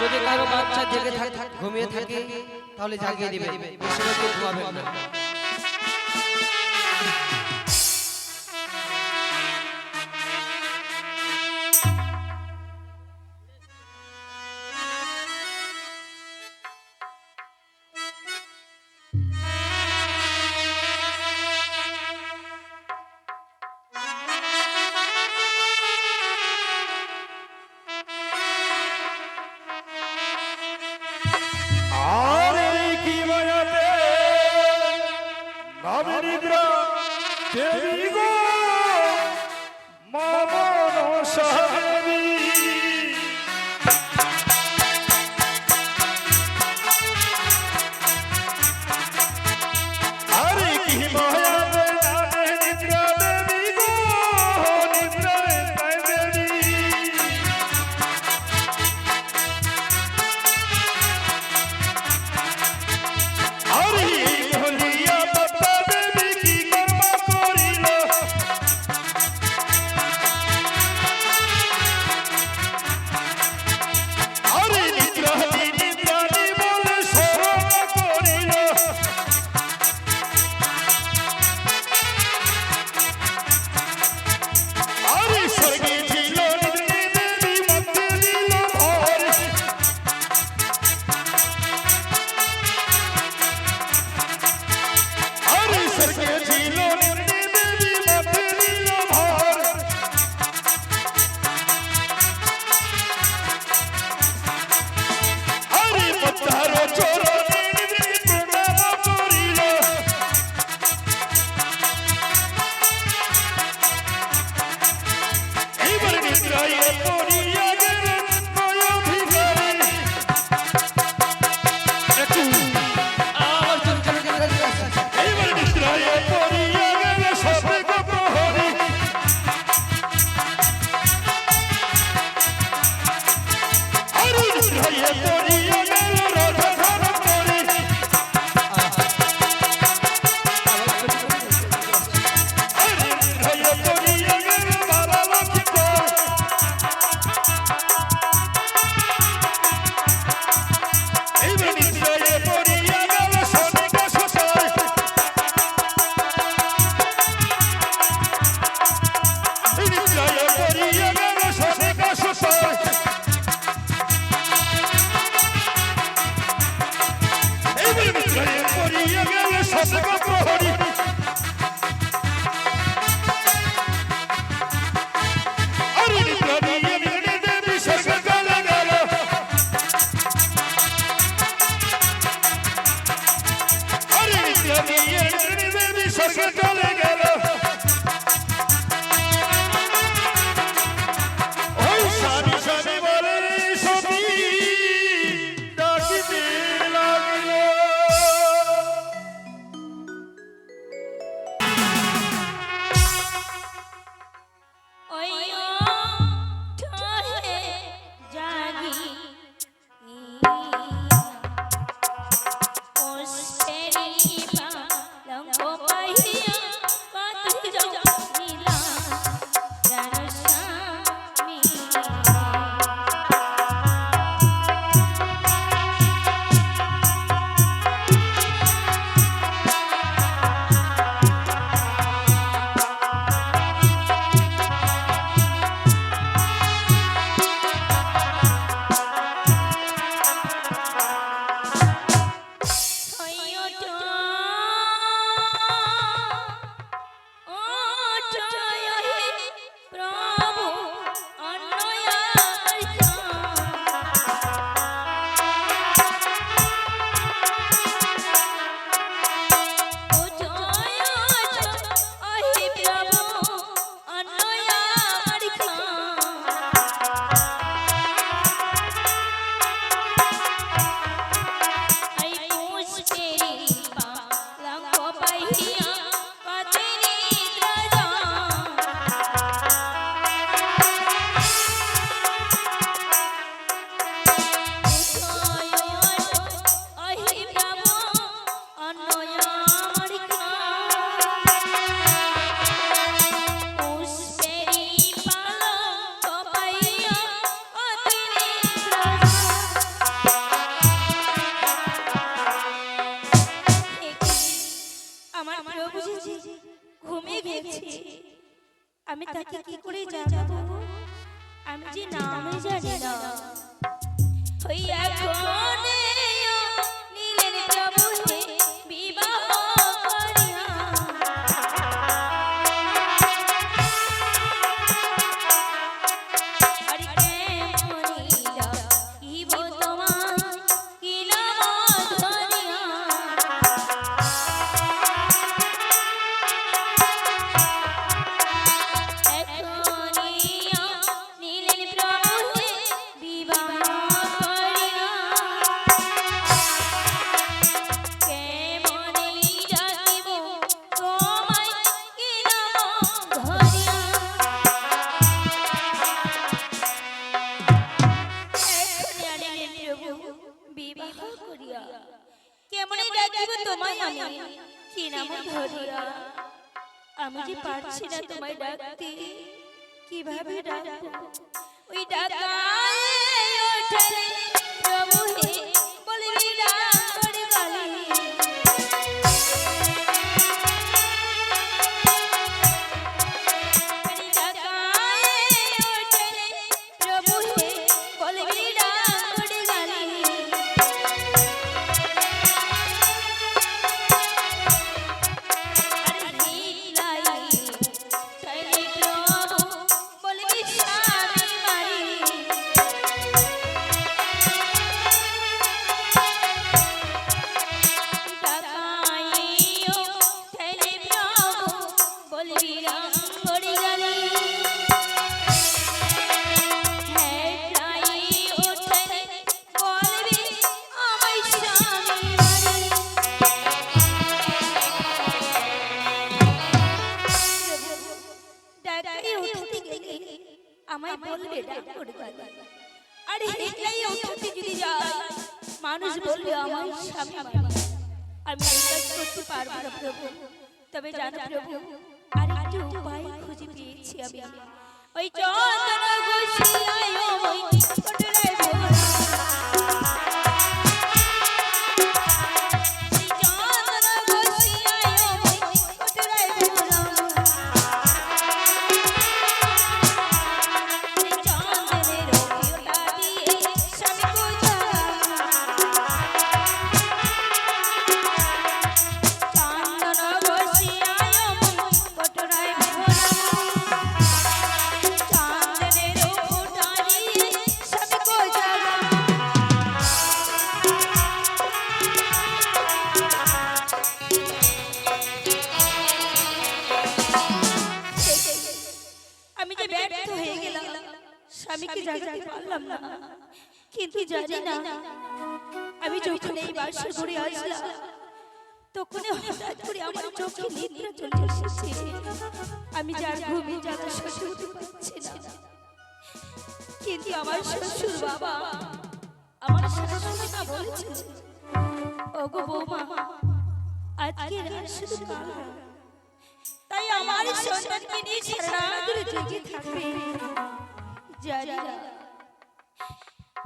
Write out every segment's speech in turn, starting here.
যদি কারও বাচ্চা জেগে থাকে ঘুমিয়ে থাকে তাহলে জাগিয়ে দিবে বেশি ঘুমাবেন না। Você যে পারছি না তোমায় ডাকতে কিভাবে ডাকবো ওই ডাকায় ওঠে প্রভু মানুষ বলবে আমার স্বামী আমি বিশ্বাস করতে পারব না প্রভু। তবে জানো প্রভু আর একটু উপায় খুঁজে পেয়েছি আমি। ওই চন্দন ঘুষিয়ায় ওই জানি না। আমি যখন এই বাসে ঘুরে আসলাম তখন হঠাৎ করে আমার চোখে নিদ্রা চলে এসেছে। আমি যার ঘুমে যাতে শ্বশুর পারছি না। কিন্তু আমার শ্বশুর বাবা আমার শাশুড়ি মা বলেছে ওগো বৌমা আজকে রাত শুধু কাল তাই আমার সন্তানকে নিয়ে সারা দূরে জেগে থাকবে। জানি না।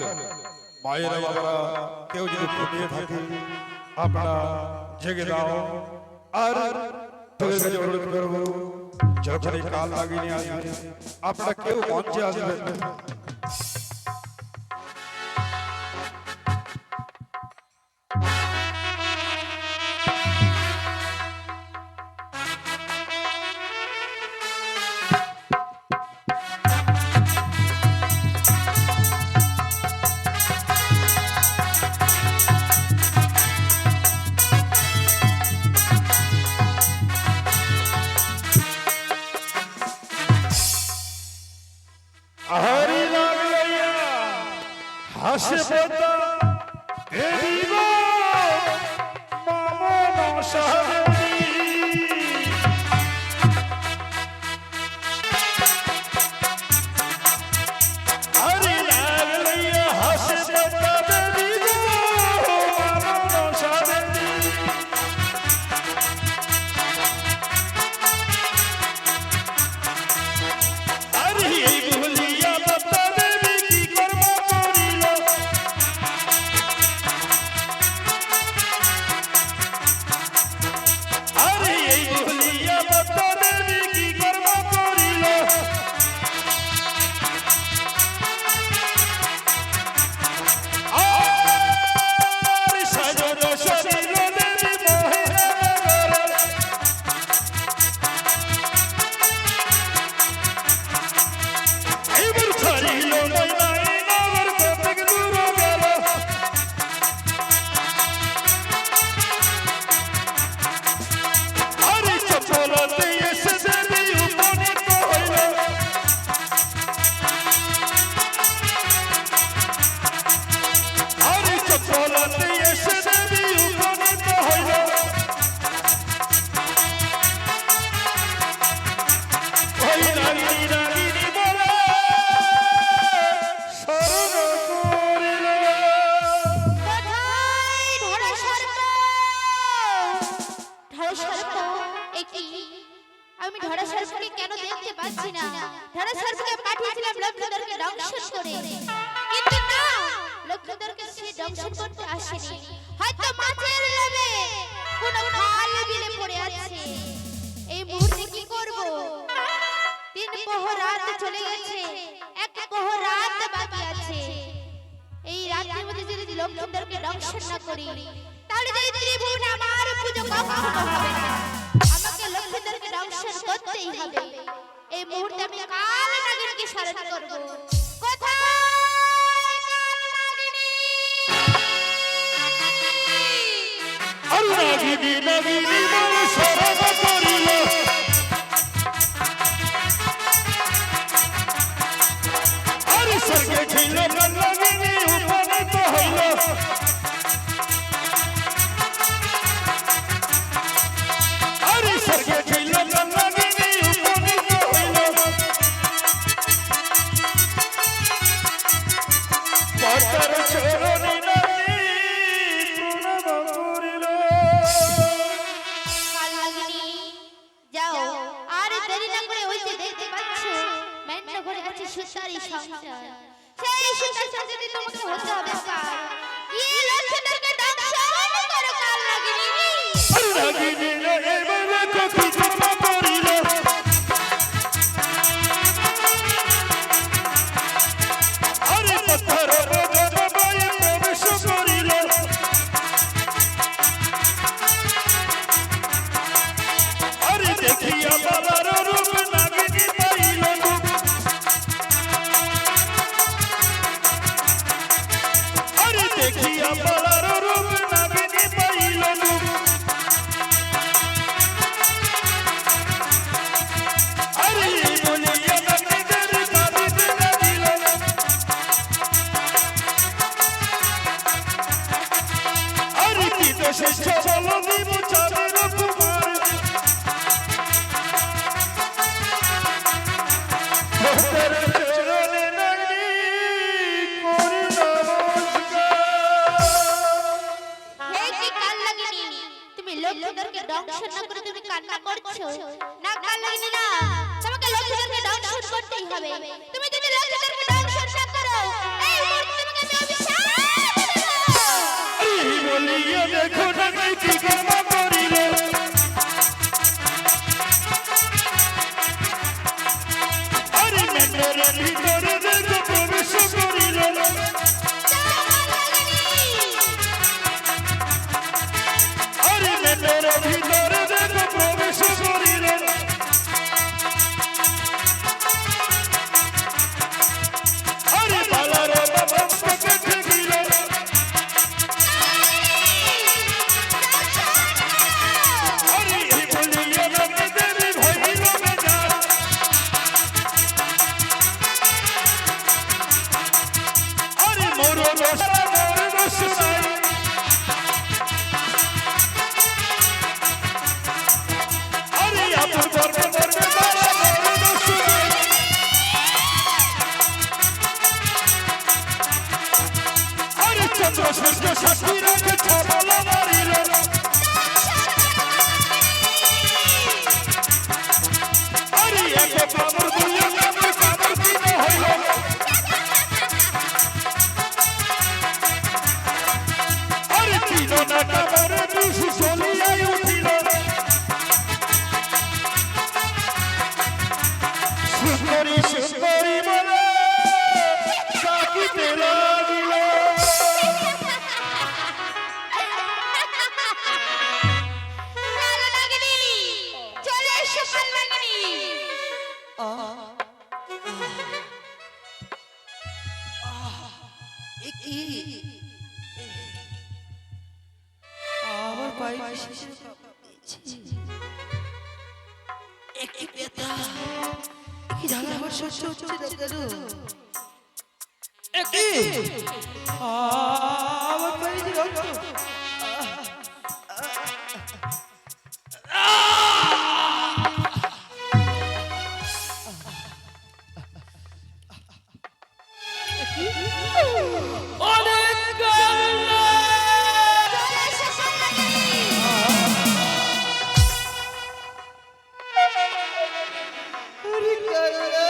হ্যালো মায়েরা বাবারা কেউ যদি ঘুমিয়ে থাকে আপনারা জেগে দাও। আর তোদের কাছে অনুরোধ করব যখনই কাল লাগিয়ে আসবে আপনারা কেউ মঞ্চে আসবেন মামন সাহারি আহারি আমি ধরা সরকে কেন দেখতে পাচ্ছি না? ধরা সরকে পাঠিয়েছিলাম লক্ষ্মীদরকে দংশন করে। কিন্তু না! লক্ষ্মীদরকে সে দংশন করতে আসেনি। হয়তো মাছের লোভে কোন খাল বিলে পড়ে আছে। এই মুহূর্তে কি করব? তিন পহর রাত চলে গেছে। এক পহর রাত বাকি আছে। এই রাতের মধ্যে যদি লক্ষ্মীদরকে দংশন না করি তাহলে যে ত্রিভুবন আমার পূজা কখনো হবে না। সংসার করতেই হবে। এই মুহূর্তে আমি কাল নাগিনীকে স্মরণ করব। কোথায় নাগিনী নাগিনী সরব করিল। আর স্বর্গে ছিল সুতারি সংসার। সেই সুতার সাথে যদি তোমাকে হতে হবে কার ইয়ে লক্ষ্য থেকে দাম সমান করো কাল লাগিনি লাগিনি ভিতর সচরু একে আবার পাই দিও Yeah, yeah, yeah.